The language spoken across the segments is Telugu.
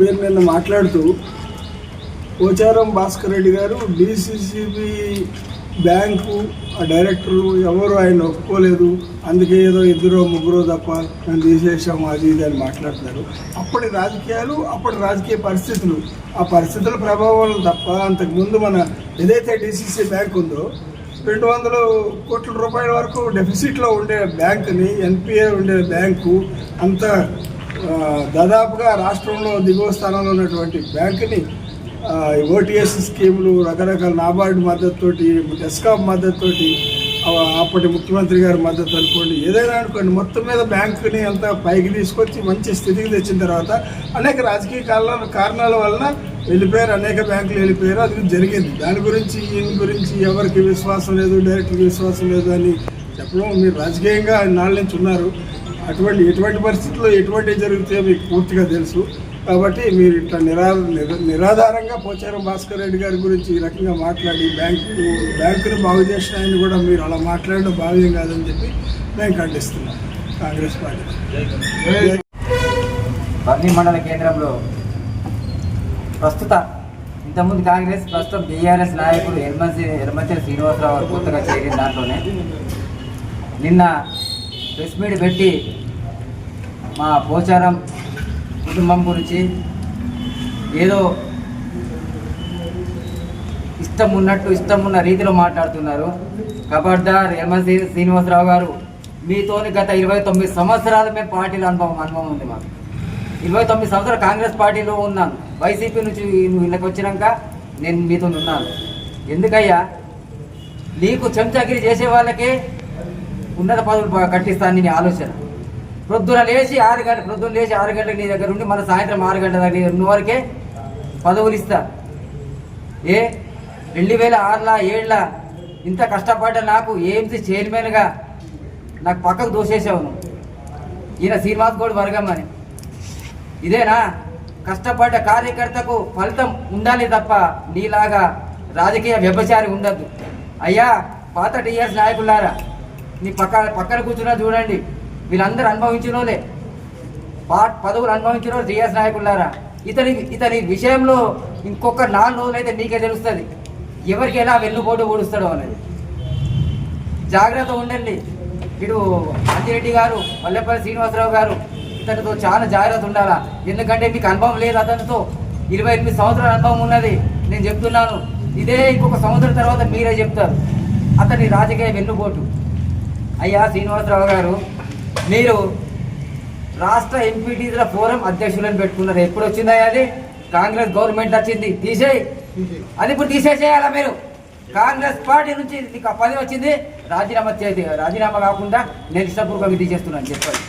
మీరు నిన్న మాట్లాడుతూ పోచారం భాస్కర్ రెడ్డి గారు డిసిసిబి బ్యాంకు ఆ డైరెక్టర్లు ఎవరు ఆయన ఒప్పుకోలేదు అందుకే ఏదో ఇద్దరో ముగ్గురో తప్ప మేము తీసేసాము అది ఇది అని మాట్లాడతారు అప్పటి రాజకీయాలు అప్పటి రాజకీయ పరిస్థితులు ఆ పరిస్థితుల ప్రభావం తప్ప అంతకుముందు మన ఏదైతే డిసిసి బ్యాంక్ ఉందో రెండు వందల కోట్ల రూపాయల వరకు డెఫిసిట్లో ఉండే బ్యాంకుని ఎన్పిఏ ఉండే బ్యాంకు అంత దాదాపుగా రాష్ట్రంలో దిగువ స్థానంలో ఉన్నటువంటి బ్యాంకుని ఓటీఎస్ స్కీములు రకరకాల నాబార్డు మద్దతుతోటి డెస్కాప్ మద్దతుతోటి అప్పటి ముఖ్యమంత్రి గారి మద్దతు అనుకోండి ఏదైనా అనుకోండి మొత్తం మీద బ్యాంకుని అంతా పైకి తీసుకొచ్చి మంచి స్థితికి తెచ్చిన తర్వాత అనేక రాజకీయ కారణాల కారణాల వలన వెళ్ళిపోయారు అనేక బ్యాంకులు వెళ్ళిపోయారు అది జరిగింది. దాని గురించి దీని గురించి ఎవరికి విశ్వాసం లేదు డైరెక్ట్గా విశ్వాసం లేదు అని చెప్పడం మీరు రాజకీయంగా నాళ్ళ నుంచి ఉన్నారు. అటువంటి ఎటువంటి పరిస్థితుల్లో ఎటువంటి జరుగుతాయో మీకు పూర్తిగా తెలుసు. కాబట్టి మీరు ఇట్లా నిరా నిరాధారంగా పోచారం భాస్కర్ రెడ్డి గారి గురించి ఈ రకంగా మాట్లాడి బ్యాంకు బ్యాంకును బాగు చేసిన ఆయన కూడా మీరు అలా మాట్లాడడం భావ్యం కాదని చెప్పి మేము ఖండిస్తున్నాం. Congress party. బర్నీ మండల కేంద్రంలో ప్రస్తుత ఇంతకుముందు కాంగ్రెస్ ప్రస్తుతం బీఆర్ఎస్ నాయకుడు ఎర్మంచి ఎర్మంచి శ్రీనివాసరావు కొత్తగా చేరిన దాంట్లోనే నిన్న ప్రెస్ మీట్ పెట్టి మా పోచారం కుటుంబం గురించి ఏదో ఇష్టం ఉన్నట్టు ఇష్టం ఉన్న రీతిలో మాట్లాడుతున్నారు. కబడ్దార్ ఎర్మంచి శ్రీనివాసరావు గారు మీతోని గత ఇరవై తొమ్మిది సంవత్సరాలు మేము పార్టీలో అనుభవం అనుభవం ఉంది మాకు. ఇరవై తొమ్మిది సంవత్సరాలు కాంగ్రెస్ పార్టీలో ఉన్నాను. వైసీపీ నుంచి నువ్వు ఇళ్ళకి వచ్చినాక నేను మీతో ఉన్నాను. ఎందుకయ్యా? నీకు చెంచాగిరి చేసే వాళ్ళకే ఉన్నత పదవులు కట్టిస్తాను నీ ఆలోచన. ప్రొద్దున లేచి ఆరు గంటల ప్రొద్దున లేచి ఆరు గంటలకు నీ దగ్గర ఉండి మన సాయంత్రం ఆరు గంటల దగ్గర ఉన్న వరకే పదవులు ఇస్తా. ఏ? రెండు వేల ఆరులా ఏళ్ళ ఇంత కష్టపడ్డ నాకు ఏంటి చైర్మన్గా నాకు పక్కకు దోసేసావు నువ్వు. ఈయన శ్రీనివాస్ గౌడ్ వర్గం అని. ఇదేనా? కష్టపడ్డ కార్యకర్తకు ఫలితం ఉండాలి తప్ప నీలాగా రాజకీయ వ్యభచారి ఉండద్దు. అయ్యా పాత టీఆర్ఎస్ నాయకులారా నీ పక్క పక్కన కూర్చున్నా చూడండి. వీళ్ళందరూ అనుభవించినోలే పాట్ పదవులు అనుభవించిన టీఆర్ఎస్ నాయకులారా. ఇతని ఇతని విషయంలో ఇంకొక నాలుగు రోజులైతే నీకే తెలుస్తుంది. ఎవరికి ఎలా వెన్నుపోటు ఓడుస్తాడో అనేది. జాగ్రత్త ఉండండి. ఇటు అంజిరెడ్డి గారు వల్లెపల్లి శ్రీనివాసరావు గారు ఇతనితో చాలా జాగ్రత్త ఉండాలా? ఎందుకంటే మీకు అనుభవం లేదు అతనితో. ఇరవై ఎనిమిది సంవత్సరాల అనుభవం ఉన్నది. నేను చెప్తున్నాను. ఇదే ఇంకొక సంవత్సరం తర్వాత మీరే చెప్తారు. అతని రాజకీయ వెన్నుపోటు. అయ్యా శ్రీనివాసరావు గారు మీరు రాష్ట్ర ఎంపీటీల ఫోరం అధ్యక్షులను పెట్టుకున్నారు. ఎప్పుడు వచ్చిందా అది? కాంగ్రెస్ గవర్నమెంట్ వచ్చింది. తీసేయి. అది ఇప్పుడు తీసేసేయాలా మీరు? కాంగ్రెస్ పార్టీ నుంచి నీకు ఆ వచ్చింది? రాజీనామా చేసి రాజీనామా కాకుండా నేను ఇష్టపూర్వకంగా తీసేస్తున్నాను. చెప్పండి.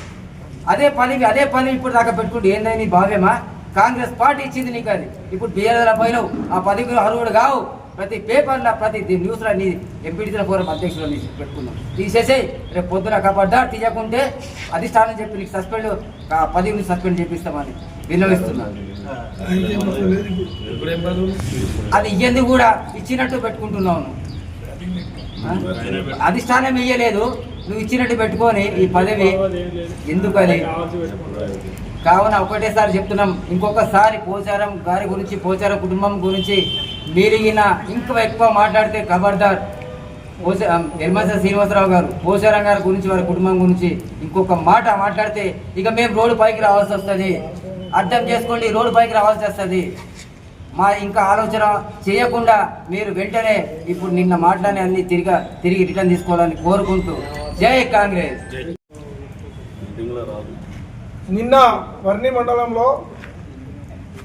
అదే పని అదే పని ఇప్పుడు దాకా పెట్టుకుంటే ఏందని భావ్యమా? కాంగ్రెస్ పార్టీ ఇచ్చింది నీకు అది. ఇప్పుడు బీఆర్ఎల్ పోయినావు ఆ పదవికి అర్హుడు కావు. ప్రతి పేపర్లో ప్రతి న్యూస్లో నీ ఎంపీడీసీల ఫోరం అధ్యక్షులు నీ పెట్టుకున్నాం. తీసేసేయి రేపు పొద్దున కబడ్డా తీయకుంటే అధిష్టానం చెప్పి నీకు సస్పెండ్ పది నుంచి సస్పెండ్ చేపిస్తామని విన్నవిస్తున్నాను అది ఇయ్యంది కూడా ఇచ్చినట్టు పెట్టుకుంటున్నావు అధిష్టానం ఇయ్యలేదు నువ్వు ఇచ్చినట్టు పెట్టుకొని ఈ పదవి ఎందుకని కావున ఒకటేసారి చెప్తున్నాం ఇంకొకసారి పోచారం గారి గురించి పోచారం కుటుంబం గురించి మీరు ఈయన ఇంకా ఎక్కువ మాట్లాడితే ఖబర్దార్ పోచ ఎల్మస శ్రీనివాసరావు గారు పోసారం గారి గురించి వారి కుటుంబం గురించి ఇంకొక మాట మాట్లాడితే ఇక మేము రోడ్డు పైకి రావాల్సి వస్తుంది. అర్థం చేసుకోండి రోడ్డు పైకి రావాల్సి వస్తుంది. మా ఇంకా ఆలోచన చేయకుండా మీరు వెంటనే ఇప్పుడు నిన్న మాటలని అన్ని తిరిగి తిరిగి రిటర్న్ తీసుకోవాలని కోరుకుంటూ జై కాంగ్రెస్. నిన్న వర్ణి మండలంలో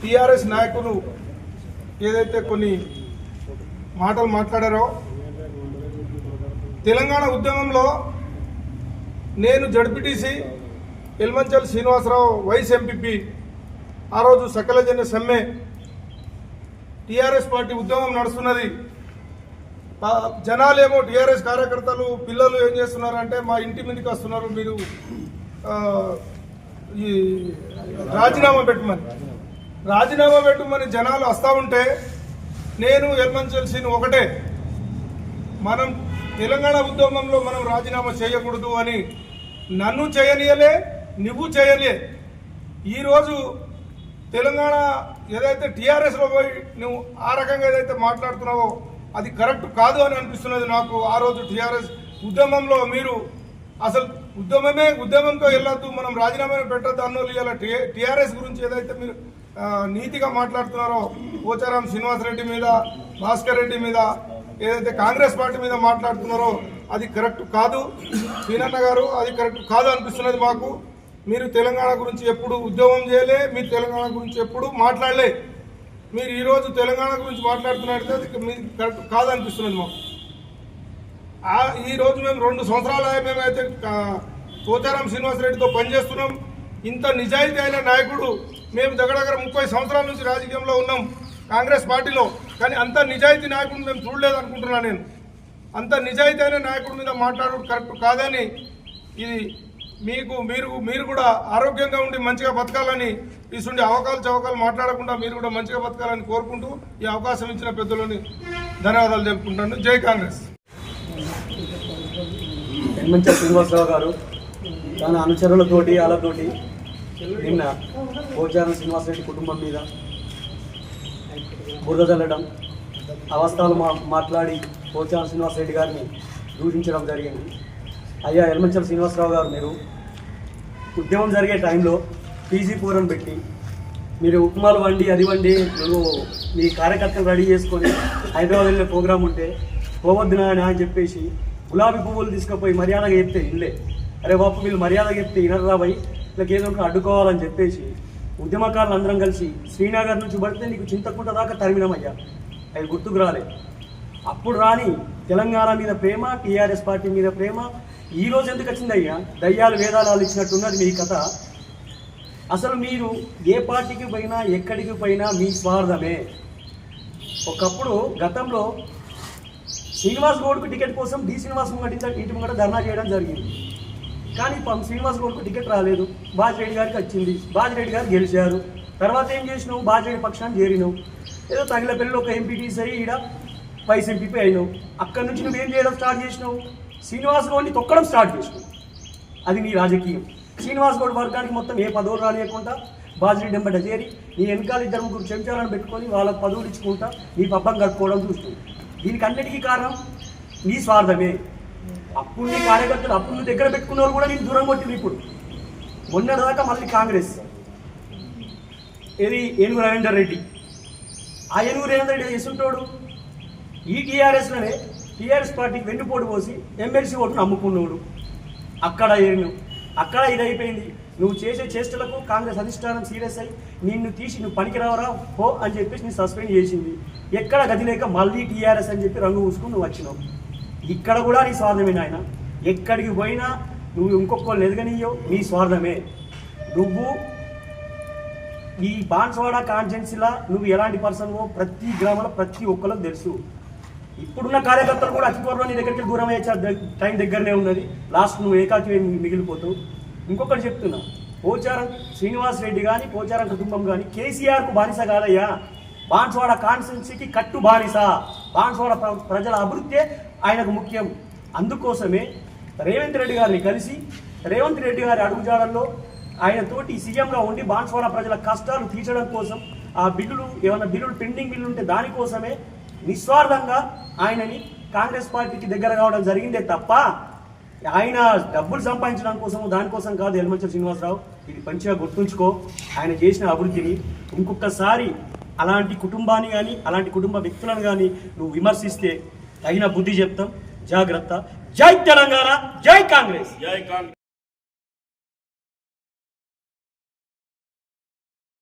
టీఆర్ఎస్ నాయకులు ఏదైతే కొన్ని మాటలు మాట్లాడారో తెలంగాణ ఉద్యమంలో నేను ZPTC Elmanchal Srinivasarao vice MPP ఆ రోజు సకలజన్య సమ్మె టీఆర్ఎస్ పార్టీ ఉద్యమం నడుస్తున్నది. జనాలేమో టీఆర్ఎస్ కార్యకర్తలు పిల్లలు ఏం చేస్తున్నారంటే మా ఇంటి మీదకి వస్తున్నారు మీరు ఈ రాజీనామా పెట్టమని. రాజీనామా పెట్టుమని జనాలు వస్తూ ఉంటే నేను ఎల్మంచల్ సీన్ ఒకటే. మనం తెలంగాణ ఉద్యమంలో మనం రాజీనామా చేయకూడదు అని నన్ను చేయనీయలే నువ్వు చేయలే. ఈరోజు తెలంగాణ ఏదైతే టీఆర్ఎస్లో పోయి నువ్వు ఆ రకంగా ఏదైతే మాట్లాడుతున్నావో అది కరెక్ట్ కాదు అని అనిపిస్తున్నది నాకు. ఆ రోజు టీఆర్ఎస్ ఉద్యమంలో మీరు అసలు ఉద్యమమే ఉద్యమంతో వెళ్ళొద్దు మనం రాజీనామా పెట్టద్దు అన్నోళ్ళు ఇలా టీఆర్ఎస్ గురించి ఏదైతే మీరు నీతిగా మాట్లాడుతున్నారో పోచారం శ్రీనివాసరెడ్డి మీద భాస్కర్ రెడ్డి మీద ఏదైతే కాంగ్రెస్ పార్టీ మీద మాట్లాడుతున్నారో అది కరెక్ట్ కాదు. సీనన్న గారు అది కరెక్ట్ కాదు అనిపిస్తున్నది మాకు. మీరు తెలంగాణ గురించి ఎప్పుడు ఉద్యోగం చేయలే మీరు తెలంగాణ గురించి ఎప్పుడు మాట్లాడలే. మీరు ఈరోజు తెలంగాణ గురించి మాట్లాడుతున్నట్టు అది మీకు కరెక్ట్ కాదు అనిపిస్తున్నది మాకు. ఈరోజు ఈ రోజు మేము రెండు సంవత్సరాలు మేమైతే ఆ, శ్రీనివాసరెడ్డితో పనిచేస్తున్నాం. ఇంత నిజాయితీ అయిన నాయకుడు మేము దగ్గర దగ్గర ముప్పై సంవత్సరాల నుంచి రాజకీయంలో ఉన్నాం కాంగ్రెస్ పార్టీలో. కానీ అంత నిజాయితీ నాయకుడు మేము చూడలేదు అనుకుంటున్నాను నేను. అంత నిజాయితీ అయిన నాయకుడి మీద మాట్లాడడం కరెక్ట్ కాదని ఇది మీకు మీరు మీరు కూడా ఆరోగ్యంగా ఉండి మంచిగా బతకాలని ఇసుండి అవకాశాలు చవకాలు మాట్లాడకుండా మీరు కూడా మంచిగా బతకాలని కోరుకుంటూ ఈ అవకాశం ఇచ్చిన పెద్దలని ధన్యవాదాలు చెప్పుకుంటాను జై కాంగ్రెస్. శ్రీనివాసరావు గారు తన అనుచరులతోటి వాళ్ళతోటి నిన్న భోజనం శ్రీనివాసరెడ్డి కుటుంబం మీద బురద చల్లడం అవస్థలు మా మాట్లాడి పోచారం శ్రీనివాసరెడ్డి గారిని దూషించడం జరిగింది. అయ్యా ఎల్మంచల శ్రీనివాసరావు గారు మీరు ఉద్యమం జరిగే టైంలో పీజీ పూరం పెట్టి మీరు ఉప్మాలు వండి అది వండి నువ్వు మీ కార్యకర్తలు రెడీ చేసుకొని హైదరాబాద్ వెళ్ళే ప్రోగ్రాం ఉంటే పోవద్దు నాయన అని చెప్పేసి గులాబీ పువ్వులు తీసుకుపోయి మర్యాదగా చెప్తే ఇల్లే. అరే బాపు వీళ్ళు మర్యాద చెప్తే ఇనర్రా వీళ్ళకి ఏదో ఒకటి అడ్డుకోవాలని చెప్పేసి ఉద్యమకారులు అందరం కలిసి శ్రీనగర్ నుంచి పడితే నీకు చింతకుంట దాకా తరిమినామయ్యా అవి గుర్తుకు రాలే. అప్పుడు రాని తెలంగాణ మీద ప్రేమ టీఆర్ఎస్ పార్టీ మీద ప్రేమ ఈ రోజు ఎందుకు వచ్చిందయ్యా దయ్యాలు వేదాలు ఇచ్చినట్టున్నది మీ కథ. అసలు మీరు ఏ పార్టీకి పోయినా ఎక్కడికి పోయినా మీ స్వార్థమే. ఒకప్పుడు గతంలో శ్రీనివాస్ గౌడ్కు టికెట్ కోసం డి శ్రీనివాస్ ముంగట ఇంటి ముంగట ధర్నా చేయడం జరిగింది. కానీ పం శ్రీనివాస్ గౌడ్కు టికెట్ రాలేదు. బాజిరెడ్డి గారికి వచ్చింది. బాజిరెడ్డి గారు గెలిచారు. తర్వాత ఏం చేసినావు? బాజిరెడ్డి పక్షాన్ని చేరినావు. ఏదో తగిల పిల్లలు ఒక ఎంపీటీసీ అయ్యి ఈడ వైస్ ఎంపీపీ అయినావు. అక్కడి నుంచి నువ్వేం చేయడం స్టార్ట్ చేసినావు? శ్రీనివాస్ గౌడ్ని తొక్కడం స్టార్ట్ చేసినావు. అది నీ రాజకీయం. శ్రీనివాస్ గౌడ్ వర్గానికి మొత్తం ఏ పదవులు రానియకుండా బాజిరెడ్డి ఎంబట చేరి నీ వెనకాల ఇద్దరు ముగ్గురు చెంచాలను పెట్టుకొని వాళ్ళకు పదవులు ఇచ్చుకుంటా నీ పబ్బం కట్టుకోవడం చూస్తుంది దీనికి అన్నిటికీ కారణం నీ స్వార్థమే. అప్పుడు కార్యకర్తలు అప్పుడు దగ్గర పెట్టుకున్న వాళ్ళు కూడా నేను దూరం కొట్టింది ఇప్పుడు. మొన్నటిదాకా మళ్ళీ కాంగ్రెస్. ఏది? ఏనుగు రవీందర్ రెడ్డి. ఆ ఏనుగు రవీందర్ రెడ్డి చేస్తుంటాడు? ఈ టీఆర్ఎస్లోనే టీఆర్ఎస్ పార్టీకి వెన్నుపోటు పోసి ఎమ్మెల్సీ ఓటును అమ్ముకున్నాడు. అక్కడ ఏను అక్కడ ఇది అయిపోయింది నువ్వు చేసే చేష్టలకు కాంగ్రెస్ అధిష్టానం సీరియస్ అయ్యి నిన్ను తీసి నువ్వు పనికిరావరా? పో అని చెప్పేసి నేను సస్పెండ్ చేసింది. ఎక్కడ గదిలేక మళ్ళీ టీఆర్ఎస్ అని చెప్పి రంగు పూసుకుని నువ్వు వచ్చినావు. ఇక్కడ కూడా నీ స్వార్థమే నాయన. ఎక్కడికి పోయినా నువ్వు ఇంకొకళ్ళు ఎదగనియో నీ స్వార్థమే. నువ్వు ఈ బాన్స్వాడ కాన్స్టెన్సీలా నువ్వు ఎలాంటి పర్సన్వో ప్రతి గ్రామంలో ప్రతి ఒక్కరికి తెలుసు. ఇప్పుడున్న కార్యకర్తలు కూడా అతి త్వరలో నీ దగ్గరికి దూరం అయ్యే టైం దగ్గరనే ఉన్నది. లాస్ట్ నువ్వు ఏకాకి మిగిలిపోతావు. ఇంకొకటి చెప్తున్నా. పోచారం శ్రీనివాస్ రెడ్డి కానీ పోచారం కుటుంబం కానీ కేసీఆర్కు బానిస కాదయ్యా. బాన్స్వాడ కాన్స్టిట్యున్సీకి కట్టు బానిస. బాన్స్వాడ ప్ర- ప్రజల అభివృద్ధి ఆయనకు ముఖ్యం. అందుకోసమే రేవంత్ రెడ్డి గారిని కలిసి రేవంత్ రెడ్డి గారి అడుగుజాడల్లో ఆయన తోటి సీఎంగా ఉండి బాన్స్వాడ ప్రజల కష్టాలు తీర్చడం కోసం ఆ బిల్లులు ఏమైనా బిల్లులు పెండింగ్ బిల్లులు ఉంటే దానికోసమే నిస్వార్థంగా ఆయనని కాంగ్రెస్ పార్టీకి దగ్గర కావడం జరిగిందే తప్ప ఆయన డబ్బులు సంపాదించడం కోసం దానికోసం కాదు ఎల్మంచల శ్రీనివాసరావు. ఇది మంచిగా గుర్తుంచుకో. ఆయన చేసిన అభివృద్ధిని ఇంకొకసారి అలాంటి కుటుంబాన్ని కానీ అలాంటి కుటుంబ వ్యక్తులను కానీ నువ్వు విమర్శిస్తే తగిన బుద్ధి చెప్తాం. జాగ్రత్త. జై తెలంగాణ జై కాంగ్రెస్. జై కాంగ్రెస్.